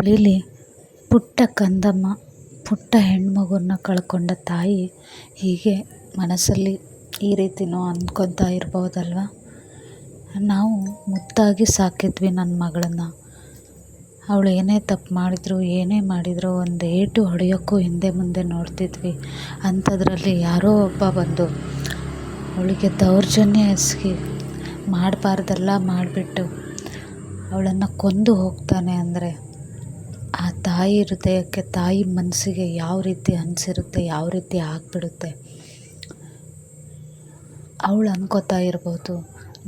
ಹುಬ್ಳೀಲಿ ಪುಟ್ಟ ಕಂದಮ್ಮ, ಪುಟ್ಟ ಹೆಣ್ಮಗುನ ಕಳ್ಕೊಂಡ ತಾಯಿ ಹೀಗೆ ಮನಸ್ಸಲ್ಲಿ ಈ ರೀತಿನೂ ಅಂದ್ಕೊತಾ ಇರ್ಬೋದಲ್ವ? ನಾವು ಮುದ್ದಾಗಿ ಸಾಕಿದ್ವಿ ನನ್ನ ಮಗಳನ್ನು. ಅವಳು ಏನೇ ತಪ್ಪು ಮಾಡಿದ್ರು, ಏನೇ ಮಾಡಿದ್ರು ಒಂದು ಏಟು ಹೊಡೆಯೋಕ್ಕೂ ಹಿಂದೆ ಮುಂದೆ ನೋಡ್ತಿದ್ವಿ. ಅಂಥದ್ರಲ್ಲಿ ಯಾರೋ ಒಬ್ಬ ಬಂದು ಅವಳಿಗೆ ದೌರ್ಜನ್ಯ ಎಸಗಿ ಮಾಡಬಾರ್ದೆಲ್ಲ ಮಾಡಿಬಿಟ್ಟು ಅವಳನ್ನು ಕೊಂದು ಹೋಗ್ತಾನೆ ಅಂದರೆ ಆ ತಾಯಿ ಹೃದಯಕ್ಕೆ, ತಾಯಿ ಮನಸ್ಸಿಗೆ ಯಾವ ರೀತಿ ಅನಿಸಿರುತ್ತೆ, ಯಾವ ರೀತಿ ಆಗಿಬಿಡುತ್ತೆ? ಅವಳು ಅನ್ಕೋತಾ ಇರ್ಬೋದು,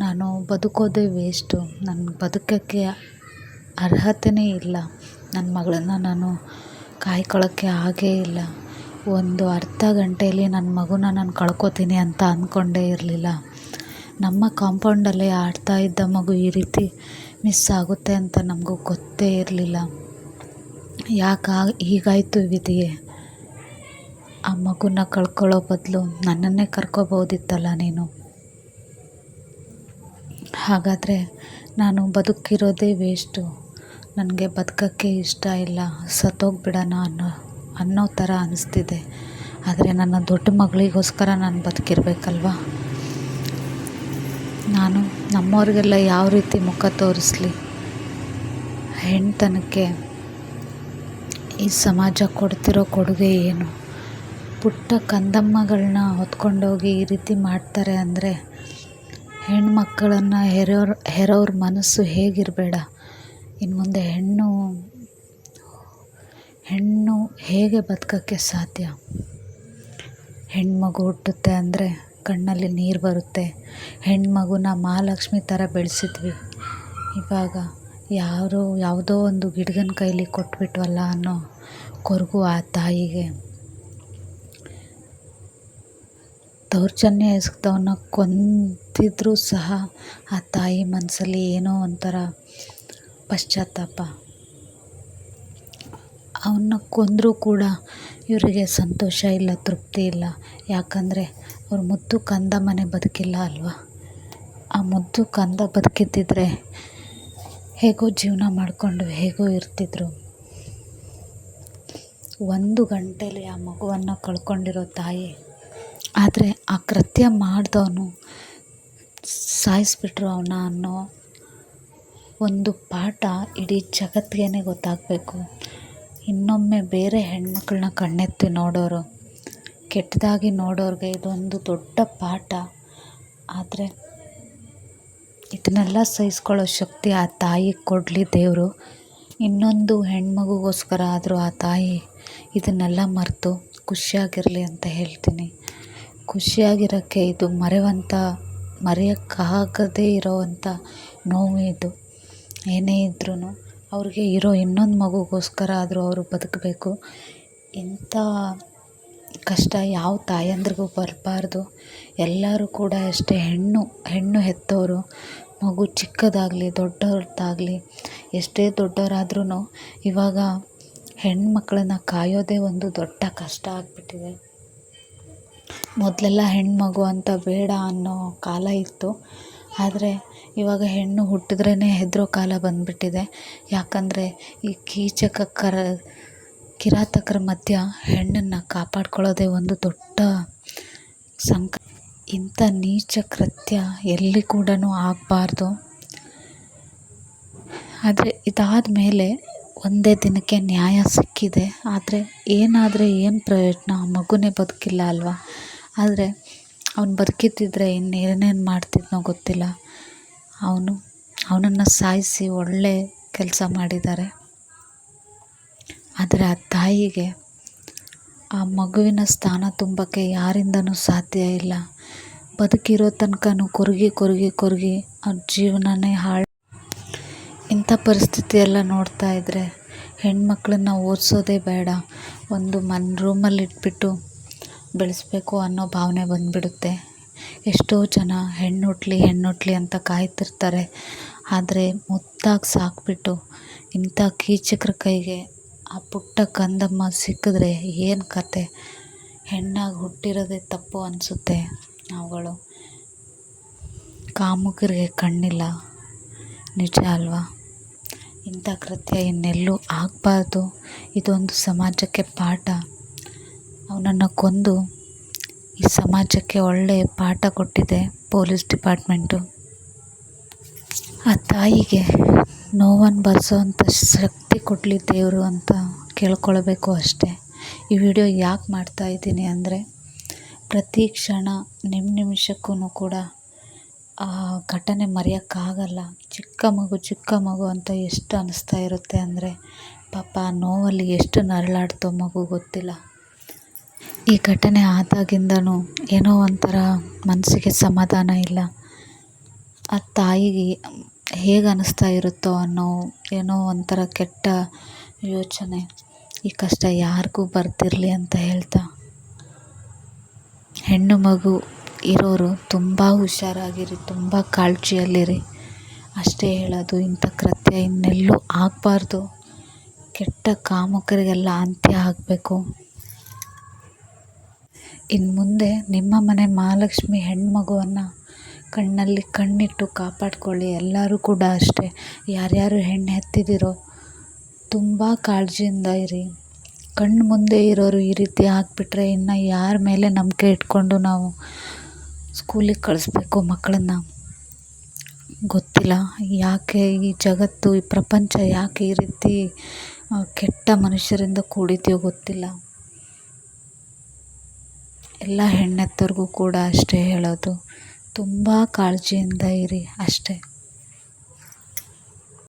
ನಾನು ಬದುಕೋದೇ ವೇಸ್ಟು ನನ್ನ ಬದುಕೋಕ್ಕೆ ಅರ್ಹತೆಯೇ ಇಲ್ಲ. ನನ್ನ ಮಗಳನ್ನು ನಾನು ಕಾಯ್ಕೊಳ್ಳೋಕ್ಕೆ ಆಗೇ ಇಲ್ಲ. ಒಂದು ಅರ್ಧ ಗಂಟೆಯಲ್ಲಿ ನನ್ನ ಮಗುನ ನಾನು ಕಳ್ಕೊತೀನಿ ಅಂತ ಅಂದ್ಕೊಂಡೇ ಇರಲಿಲ್ಲ. ನಮ್ಮ ಕಾಂಪೌಂಡಲ್ಲೇ ಆಡ್ತಾ ಇದ್ದ ಮಗು ಈ ರೀತಿ ಮಿಸ್ ಆಗುತ್ತೆ ಅಂತ ನಮಗೂ ಗೊತ್ತೇ ಇರಲಿಲ್ಲ. ಯಾಕೆ ಹೀಗಾಯಿತು ವಿಧಿಯೇ? ಆ ಮಗುನ ಕಳ್ಕೊಳ್ಳೋ ಬದಲು ನನ್ನನ್ನೇ ಕರ್ಕೋಬೋದಿತ್ತಲ್ಲ ನೀನು? ಹಾಗಾದರೆ ನಾನು ಬದುಕಿರೋದೇ ವೇಸ್ಟು ನನಗೆ ಬದುಕೋಕ್ಕೆ ಇಷ್ಟ ಇಲ್ಲ, ಸತ್ತೋಗ್ಬಿಡೋಣ ಅನ್ನೋ ಅನ್ನೋ ಥರ ಅನಿಸ್ತಿದೆ. ಆದರೆ ನನ್ನ ದೊಡ್ಡ ಮಗಳಿಗೋಸ್ಕರ ನಾನು ಬದುಕಿರ್ಬೇಕಲ್ವಾ? ನಾನು ನಮ್ಮವ್ರಿಗೆಲ್ಲ ಯಾವ ರೀತಿ ಮುಖ ತೋರಿಸ್ಲಿ? ಹೆಣ್ತನಕ್ಕೆ ಈ ಸಮಾಜ ಕೊಡ್ತಿರೋ ಕೊಡುಗೆ ಏನು? ಪುಟ್ಟ ಕಂದಮ್ಮಗಳನ್ನ ಹೊತ್ಕೊಂಡೋಗಿ ಈ ರೀತಿ ಮಾಡ್ತಾರೆ ಅಂದರೆ ಹೆಣ್ಮಕ್ಕಳನ್ನು ಹೆರೋರು, ಹೆರೋರ ಮನಸ್ಸು ಹೇಗಿರಬೇಡ? ಇನ್ನು ಮುಂದೆ ಹೆಣ್ಣು ಹೆಣ್ಣು ಹೇಗೆ ಬದುಕೋಕ್ಕೆ ಸಾಧ್ಯ? ಹೆಣ್ಮಗು ಹುಟ್ಟುತ್ತೆ ಅಂದರೆ ಕಣ್ಣಲ್ಲಿ ನೀರು ಬರುತ್ತೆ. ಹೆಣ್ಮಗುನ ಮಹಾಲಕ್ಷ್ಮಿ ಥರ ಬೆಳೆಸಿದ್ವಿ. ಇವಾಗ ಯಾರೋ ಯಾವುದೋ ಒಂದು ಗಿಡಗನ ಕೈಲಿ ಕೊಟ್ಬಿಟ್ವಲ್ಲ ಅನ್ನೋ ಕೊರಗು ಆ ತಾಯಿಗೆ. ದೌರ್ಜನ್ಯ ಎಸಗ್ದವನ್ನ ಕೊಂದಿದ್ರೂ ಸಹ ಆ ತಾಯಿ ಮನಸ್ಸಲ್ಲಿ ಏನೋ ಒಂಥರ ಪಶ್ಚಾತ್ತಾಪ. ಅವನ್ನ ಕೊಂದರೂ ಕೂಡ ಇವರಿಗೆ ಸಂತೋಷ ಇಲ್ಲ, ತೃಪ್ತಿ ಇಲ್ಲ. ಯಾಕಂದರೆ ಅವ್ರ ಮುದ್ದು ಕಂದ ಮನೆ ಬದುಕಿಲ್ಲ ಅಲ್ವಾ? ಆ ಮುದ್ದು ಕಂದ ಬದುಕಿದ್ದಿದ್ರೆ ಹೇಗೋ ಜೀವನ ಮಾಡಿಕೊಂಡು ಹೇಗೋ ಇರ್ತಿದ್ರು. ಒಂದು ಗಂಟೆಯಲ್ಲಿ ಆ ಮಗುವನ್ನು ಕಳ್ಕೊಂಡಿರೋ ತಾಯಿ, ಆದರೆ ಆ ಕೃತ್ಯ ಮಾಡಿದವನು ಸಾಯಿಸ್ಬಿಟ್ರು ಅವನ ಅನ್ನೋ ಒಂದು ಪಾಠ ಇಡೀ ಜಗತ್ತಿಗೇ ಗೊತ್ತಾಗಬೇಕು. ಇನ್ನೊಮ್ಮೆ ಬೇರೆ ಹೆಣ್ಮಕ್ಳನ್ನ ಕಣ್ಣೆತ್ತಿ ನೋಡೋರು, ಕೆಟ್ಟದಾಗಿ ನೋಡೋರಿಗೆ ಇದೊಂದು ದೊಡ್ಡ ಪಾಠ. ಆದರೆ ಇದನ್ನೆಲ್ಲ ಸಹಿಸ್ಕೊಳ್ಳೋ ಶಕ್ತಿ ಆ ತಾಯಿಗೆ ಕೊಡಲಿ ದೇವರು. ಇನ್ನೊಂದು ಹೆಣ್ಮಗುಗೋಸ್ಕರ ಆದರೂ ಆ ತಾಯಿ ಇದನ್ನೆಲ್ಲ ಮರೆತು ಖುಷಿಯಾಗಿರಲಿ ಅಂತ ಹೇಳ್ತೀನಿ. ಖುಷಿಯಾಗಿರೋಕ್ಕೆ ಇದು ಮರೆವಂಥ ಮರೆಯೋಕ್ಕಾಗದೇ ಇರೋವಂಥ ನೋವು ಇದು. ಏನೇ ಇದ್ರೂ ಅವ್ರಿಗೆ ಇರೋ ಇನ್ನೊಂದು ಮಗುಗೋಸ್ಕರ ಆದರೂ ಅವರು ಬದುಕಬೇಕು. ಇಂಥ ಕಷ್ಟ ಯಾವ ತಾಯಂದ್ರಿಗೂ ಬರಬಾರ್ದು. ಎಲ್ಲರೂ ಕೂಡ ಅಷ್ಟೇ ಹೆಣ್ಣು ಹೆಣ್ಣು ಹೆತ್ತವರು ಮಗು ಚಿಕ್ಕದಾಗಲಿ, ದೊಡ್ಡವ್ರದ್ದಾಗಲಿ, ಎಷ್ಟೇ ದೊಡ್ಡವರಾದ್ರೂ ಇವಾಗ ಹೆಣ್ಮಕ್ಳನ್ನ ಕಾಯೋದೇ ಒಂದು ದೊಡ್ಡ ಕಷ್ಟ ಆಗಿಬಿಟ್ಟಿದೆ. ಮೊದಲೆಲ್ಲ ಹೆಣ್ಮಗು ಅಂತ ಬೇಡ ಅನ್ನೋ ಕಾಲ ಇತ್ತು. ಆದರೆ ಇವಾಗ ಹೆಣ್ಣು ಹುಟ್ಟಿದ್ರೇ ಹೆದರೋ ಕಾಲ ಬಂದುಬಿಟ್ಟಿದೆ. ಯಾಕಂದರೆ ಈ ಕೀಚಕ ಕರ, ಕಿರಾತಕರ ಮಧ್ಯ ಹೆಣ್ಣನ್ನು ಕಾಪಾಡ್ಕೊಳ್ಳೋದೇ ಒಂದು ದೊಡ್ಡ ಸಂಕ ಇಂಥ ನೀಚ ಕೃತ್ಯ ಎಲ್ಲಿ ಕೂಡ ಆಗಬಾರ್ದು. ಆದರೆ ಇದಾದ ಮೇಲೆ ಒಂದೇ ದಿನಕ್ಕೆ ನ್ಯಾಯ ಸಿಕ್ಕಿದೆ. ಆದರೆ ಏನಾದರೆ ಏನು ಪ್ರಯೋಜನ? ಮಗುನೇ ಬದುಕಿಲ್ಲ ಅಲ್ವಾ? ಆದರೆ ಅವ್ನು ಬದುಕಿದ್ದಿದ್ರೆ ಇನ್ನೇನೇನು ಮಾಡ್ತಿದ್ನೋ ಗೊತ್ತಿಲ್ಲ. ಅವನು, ಅವನನ್ನು ಸಾಯಿಸಿ ಒಳ್ಳೆ ಕೆಲಸ ಮಾಡಿದ್ದಾರೆ. ಆದರೆ ಆ ತಾಯಿಗೆ ಆ ಮಗುವಿನ ಸ್ಥಾನ ತುಂಬಕ್ಕೆ ಯಾರಿಂದಲೂ ಸಾಧ್ಯ ಇಲ್ಲ. ಬದುಕಿರೋ ತನಕನೂ ಕೊರಗಿ ಕೊರಗಿ ಕೊರಗಿ ಅವ್ರ ಜೀವನನೇ ಹಾಳು ಇಂಥ ಪರಿಸ್ಥಿತಿಯೆಲ್ಲ ನೋಡ್ತಾ ಇದ್ದರೆ ಹೆಣ್ಮಕ್ಳನ್ನ ಓದಿಸೋದೇ ಬೇಡ. ಒಂದು ಮನ್ ರೂಮಲ್ಲಿ ಇಟ್ಬಿಟ್ಟು ಬೆಳೆಸ್ಬೇಕು ಅನ್ನೋ ಭಾವನೆ ಬಂದುಬಿಡುತ್ತೆ. ಎಷ್ಟೋ ಜನ ಹೆಣ್ಣು ಹೆಣ್ಣುಟ್ಲಿ ಹೆಣ್ಣು ಹುಟ್ಟಲಿ ಅಂತ ಕಾಯ್ತಿರ್ತಾರೆ. ಆದರೆ ಮುದ್ದಾಗಿ ಸಾಕಿಬಿಟ್ಟು ಇಂಥ ಕೀಚಕ್ರ ಕೈಗೆ ಆ ಪುಟ್ಟ ಕಂದಮ್ಮ ಸಿಕ್ಕಿದ್ರೆ ಏನು ಕತೆ? ಹೆಣ್ಣಾಗಿ ಹುಟ್ಟಿರೋದೇ ತಪ್ಪು ಅನಿಸುತ್ತೆ ನಾವುಗಳು ಕಾಮುಕರಿಗೆ ಕಣ್ಣಿಲ್ಲ. ನಿಜ ಅಲ್ವಾ? ಇಂಥ ಕೃತ್ಯ ಇನ್ನೆಲ್ಲೂ ಆಗಬಾರ್ದು. ಇದೊಂದು ಸಮಾಜಕ್ಕೆ ಪಾಠ. ಅವನನ್ನು ಕೊಂದು ಈ ಸಮಾಜಕ್ಕೆ ಒಳ್ಳೆಯ ಪಾಠ ಕೊಟ್ಟಿದೆ ಪೊಲೀಸ್ ಡಿಪಾರ್ಟ್ಮೆಂಟು. ಆ ತಾಯಿಗೆ ನೋವನ್ನು ಭರಿಸೋವಂಥ ಶಕ್ತಿ ಕೊಡಲಿ ದೇವರು ಅಂತ ಕೇಳ್ಕೊಳ್ಬೇಕು ಅಷ್ಟೇ. ಈ ವಿಡಿಯೋ ಯಾಕೆ ಮಾಡ್ತಾ ಇದ್ದೀನಿ ಅಂದರೆ, ಪ್ರತಿ ಕ್ಷಣ ನಿಮ್ಮ ನಿಮಿಷಕ್ಕೂ ಕೂಡ ಆ ಘಟನೆ ಮರೆಯೋಕ್ಕಾಗಲ್ಲ. ಚಿಕ್ಕ ಮಗು ಚಿಕ್ಕ ಮಗು ಅಂತ ಎಷ್ಟು ಅನ್ನಿಸ್ತಾ ಇರುತ್ತೆ ಅಂದರೆ, ಪಾಪ ನೋವಲ್ಲಿ ಎಷ್ಟು ನರಳಾಡ್ತೋ ಮಗು ಗೊತ್ತಿಲ್ಲ. ಈ ಘಟನೆ ಆದಾಗಿಂದನೂ ಏನೋ ಒಂಥರ ಮನಸ್ಸಿಗೆ ಸಮಾಧಾನ ಇಲ್ಲ. ಆ ತಾಯಿಗೆ ಹೇಗೆ ಅನ್ನಿಸ್ತಾ ಇರುತ್ತೋ ಅನ್ನೋ ಏನೋ ಒಂಥರ ಕೆಟ್ಟ ಯೋಚನೆ. ಈ ಕಷ್ಟ ಯಾರಿಗೂ ಬರ್ತಿರಲಿ ಅಂತ ಹೇಳ್ತಾ. ಹೆಣ್ಣು ಮಗು ಇರೋರು ತುಂಬ ಹುಷಾರಾಗಿರಿ, ತುಂಬ ಕಾಳಜಿಯಲ್ಲಿರಿ. ಅಷ್ಟೇ ಹೇಳೋದು, ಇಂಥ ಕೃತ್ಯ ಇನ್ನೆಲ್ಲೂ ಆಗಬಾರ್ದು. ಕೆಟ್ಟ ಕಾಮುಕರಿಗೆಲ್ಲ ಅಂತ್ಯ ಆಗಬೇಕು. ಇನ್ನು ಮುಂದೆ ನಿಮ್ಮ ಮನೆ ಮಹಾಲಕ್ಷ್ಮಿ ಹೆಣ್ಮಗುವನ್ನು ಕಣ್ಣಲ್ಲಿ ಕಣ್ಣಿಟ್ಟು ಕಾಪಾಡಿಕೊಳ್ಳಿ, ಎಲ್ಲರೂ ಕೂಡ ಅಷ್ಟೇ. ಯಾರ್ಯಾರು ಹೆಣ್ಣು ಹೆತ್ತಿದಿರೋ ತುಂಬ ಕಾಳಜಿಯಿಂದ ಇರಿ. ಕಣ್ಣು ಮುಂದೆ ಇರೋರು ಈ ರೀತಿ ಆಗಿಬಿಟ್ರೆ ಇನ್ನು ಯಾರ ಮೇಲೆ ನಂಬಿಕೆ ಇಟ್ಕೊಂಡು ನಾವು ಸ್ಕೂಲಿಗೆ ಕಳಿಸ್ಬೇಕು ಮಕ್ಕಳನ್ನ? ಗೊತ್ತಿಲ್ಲ. ಯಾಕೆ ಈ ಜಗತ್ತು, ಈ ಪ್ರಪಂಚ ಯಾಕೆ ಈ ರೀತಿ ಕೆಟ್ಟ ಮನುಷ್ಯರಿಂದ ಕೂಡಿದೆಯೋ ಗೊತ್ತಿಲ್ಲ. ಎಲ್ಲ ಹೆಣ್ಣೆತ್ತವ್ರಿಗೂ ಕೂಡ ಅಷ್ಟೇ ಹೇಳೋದು. ತುಂಬ ಕಾಳಜಿಯಿಂದ ಇರಿ ಅಷ್ಟೇ.